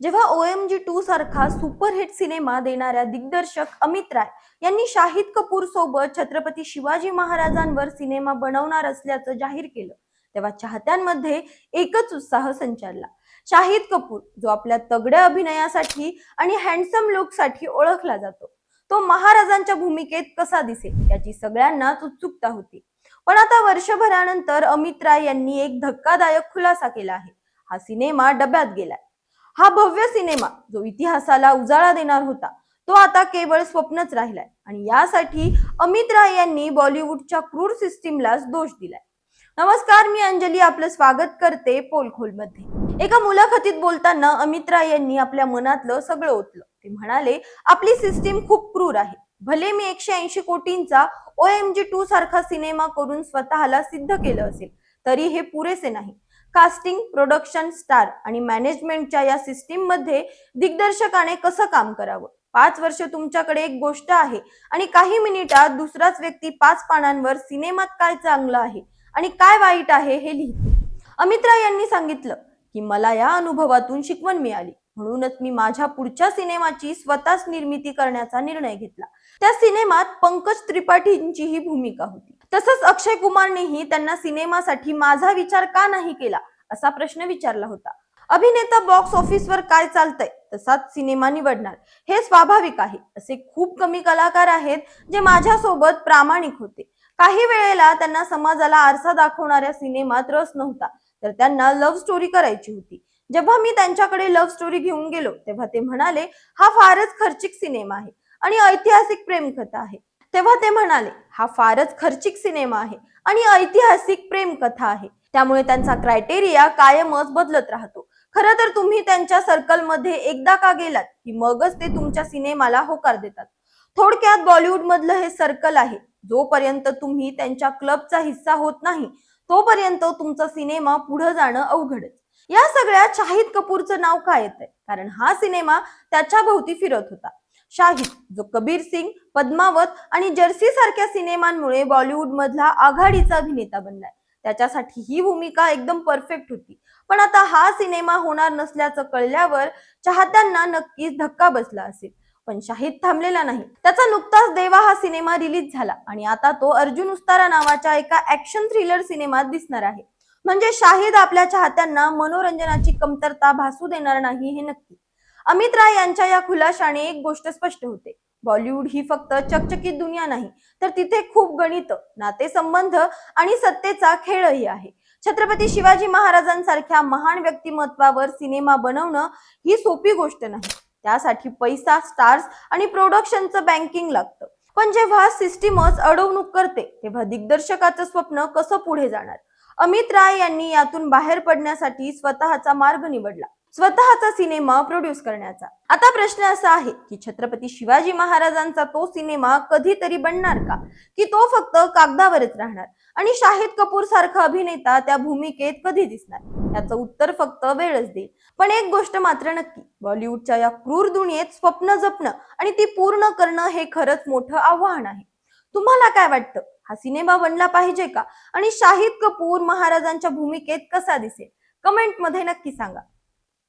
जेव्हा O M G two सारखा superhit cinema देणाऱ्या दिग्दर्शक अमित राय यांनी शाहिद कपूर सोबत छत्रपती शिवाजी महाराजांवर सिनेमा बनवणार असल्याचं जाहीर केलं तेव्हा चाहत्यांमध्ये एकच उत्साह संचारला. शाहिद कपूर जो आपल्या तगड्या अभिनयासाठी आणि हँडसम लुकसाठी ओळखला जातो तो महाराजांच्या भूमिकेत कसा दिसेल याची सगळ्यांनाच उत्सुकता होती. पण आता वर्षभरानंतर अमित राय यांनी एक धक्कादायक खुलासा केला आहे. हा सिनेमा डब्यात गेलाय. हा भव्य सिनेमा जो इतिहासाला उजाळा देणार होता तो आता केवळ स्वप्नच राहिलाय. आणि यासाठी अमित राय यांनी बॉलिवूडच्या क्रूर सिस्टीमलाच दोष दिलाय. नमस्कार मी अंजली. आपलं स्वागत करते पोलखोलमध्ये एका मुलाखतीत बोलताना अमित राय यांनी आपल्या मनातलं सगळं ओतलं. ते म्हणाले आपली सिस्टीम खूप क्रूर आहे. भले मी एकशे ऐंशी कोटींचा ओ एम जी टू सारखा सिनेमा करून स्वतःला सिद्ध केलं असेल तरी हे पुरेसे नाही. कास्टिंग प्रोडक्शन स्टार आणि मॅनेजमेंटच्या या सिस्टीममध्ये दिग्दर्शकाने कसं काम करावं? पाच वर्ष तुमच्याकडे एक गोष्ट आहे आणि काही मिनिटात दुसराच व्यक्ती पाच पानांवर सिनेमात काय चांगलं आहे आणि काय वाईट आहे हे लिहितो. अमित राय यांनी सांगितलं की मला या अनुभवातून शिकवण मिळाली. म्हणूनच मी माझ्या पुढच्या सिनेमाची स्वतःच निर्मिती करण्याचा निर्णय घेतला. त्या सिनेमात पंकज त्रिपाठींची ही भूमिका होती. तसंच अक्षय कुमारनेही त्यांना सिनेमासाठी माझा विचार का नाही केला असा प्रश्न विचारला होता. अभिनेता बॉक्स ऑफिसवर काय चालतंय तसाच सिनेमा निवडणार हे स्वाभाविक आहे. असे खूप कमी कलाकार आहेत जे माझ्यासोबत प्रामाणिक होते. काही वेळेला त्यांना समाजाला आरसा दाखवणाऱ्या सिनेमात रस नव्हता तर त्यांना लव्ह स्टोरी करायची होती. जेव्हा मी त्यांच्याकडे लव्ह स्टोरी घेऊन गेलो तेव्हा ते म्हणाले हा फारच खर्चिक सिनेमा आहे आणि ऐतिहासिक प्रेमकथा आहे. तेव्हा ते म्हणाले हा फारच खर्चिक सिनेमा आहे आणि ऐतिहासिक प्रेमकथा आहे. त्यामुळे त्यांचा क्रायटेरिया कायमच बदलत राहतो. खरं तर तुम्ही त्यांच्या सर्कलमध्ये एकदा का गेलात की मगच ते तुमच्या सिनेमाला होकार देतात. थोडक्यात बॉलिवूड मधलं हे सर्कल आहे. जोपर्यंत तुम्ही त्यांच्या क्लबचा हिस्सा होत नाही तोपर्यंत तुमचा सिनेमा पुढे जाणं अवघडच. या सगळ्या शाहिद कपूरचं नाव काय येतंय? कारण हा सिनेमा त्याच्या भोवती फिरत होता. शाहिद जो कबीर सिंग पद्मावत आणि जर्सी सारख्या सिनेमांमुळे बॉलिवूड मधला आघाडीचा अभिनेता बनलाय. त्याच्यासाठी ही भूमिका एकदम परफेक्ट होती. पण आता हा सिनेमा होणार नसल्याचं कळल्यावर चाहत्यांना नक्कीच धक्का बसला असेल. पण शाहिद थांबलेला नाही. त्याचा नुकताच देवा हा सिनेमा रिलीज झाला आणि आता तो अर्जुन उस्तारा नावाच्या एका ऍक्शन थ्रिलर सिनेमात दिसणार आहे. म्हणजे शाहिद आपल्या चाहत्यांना मनोरंजनाची कमतरता भासू देणार नाही हे नक्की. अमित राय यांच्या या खुलाशाने एक गोष्ट स्पष्ट होते. बॉलिवूड ही फक्त चकचकीत दुनिया नाही तर तिथे खूप गणित नातेसंबंध आणि सत्तेचा खेळही आहे. छत्रपती शिवाजी महाराजांसारख्या महान व्यक्तिमत्वावर सिनेमा बनवणं ही सोपी गोष्ट नाही. त्यासाठी पैसा स्टार्स आणि प्रोडक्शनचं बँकिंग लागतं. पण जेव्हा सिस्टीमच अडवणूक करते तेव्हा दिग्दर्शकाचं स्वप्न कसं पुढे जाणार? अमित राय यांनी यातून बाहेर पडण्यासाठी स्वतःचा मार्ग निवडला. स्वतःचा सिनेमा प्रोड्यूस करण्याचा. आता प्रश्न असा आहे की छत्रपती शिवाजी महाराजांचा तो सिनेमा कधीतरी बनणार का? की तो फक्त कागदावरच राहणार? आणि शाहिद कपूर सारखा अभिनेता त्या भूमिकेत कधी दिसणार? याचं उत्तर फक्त वेळच देईल. पण एक गोष्ट मात्र नक्की बॉलिवूडच्या या क्रूर दुनियेत स्वप्न जपणं आणि ती पूर्ण करणं हे खरंच मोठं आव्हान आहे. तुम्हाला काय वाटतं? हा सिनेमा बनला पाहिजे का? आणि शाहिद कपूर महाराजांच्या भूमिकेत कसा दिसेल? कमेंटमध्ये नक्की सांगा.